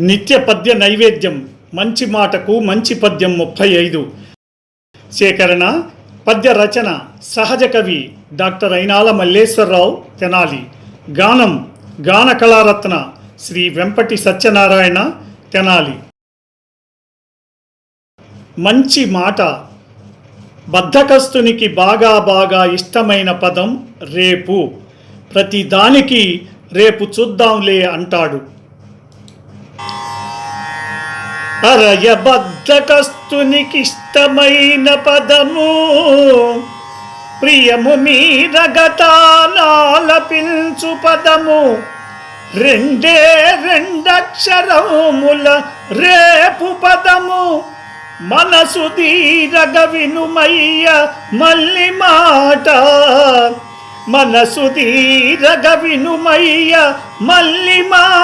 నిత్య పద్య నైవేద్యం. మంచి మాటకు మంచి పద్యం ముప్పై ఐదు. సేకరణ పద్య రచన సహజ కవి డాక్టర్ అయినాల మల్లేశ్వరరావు తెనాలి. గానం గాన కళారత్న శ్రీ వెంపటి సత్యనారాయణ తెనాలి. మంచి మాట. బద్ధకస్తునికి బాగా బాగా ఇష్టమైన పదం రేపు. ప్రతి దానికి రేపు చూద్దాంలే అంటాడు. అరయ బద్ధకస్తునికి పదము. ప్రియము మీరగతాలపించు పదము. రెండే రెండక్షరముల రేపు పదము. మనసు దీరగ వినుమయ్య మల్లి మాట. మనసు దీరగ వినుమయ్య మల్లి మాట.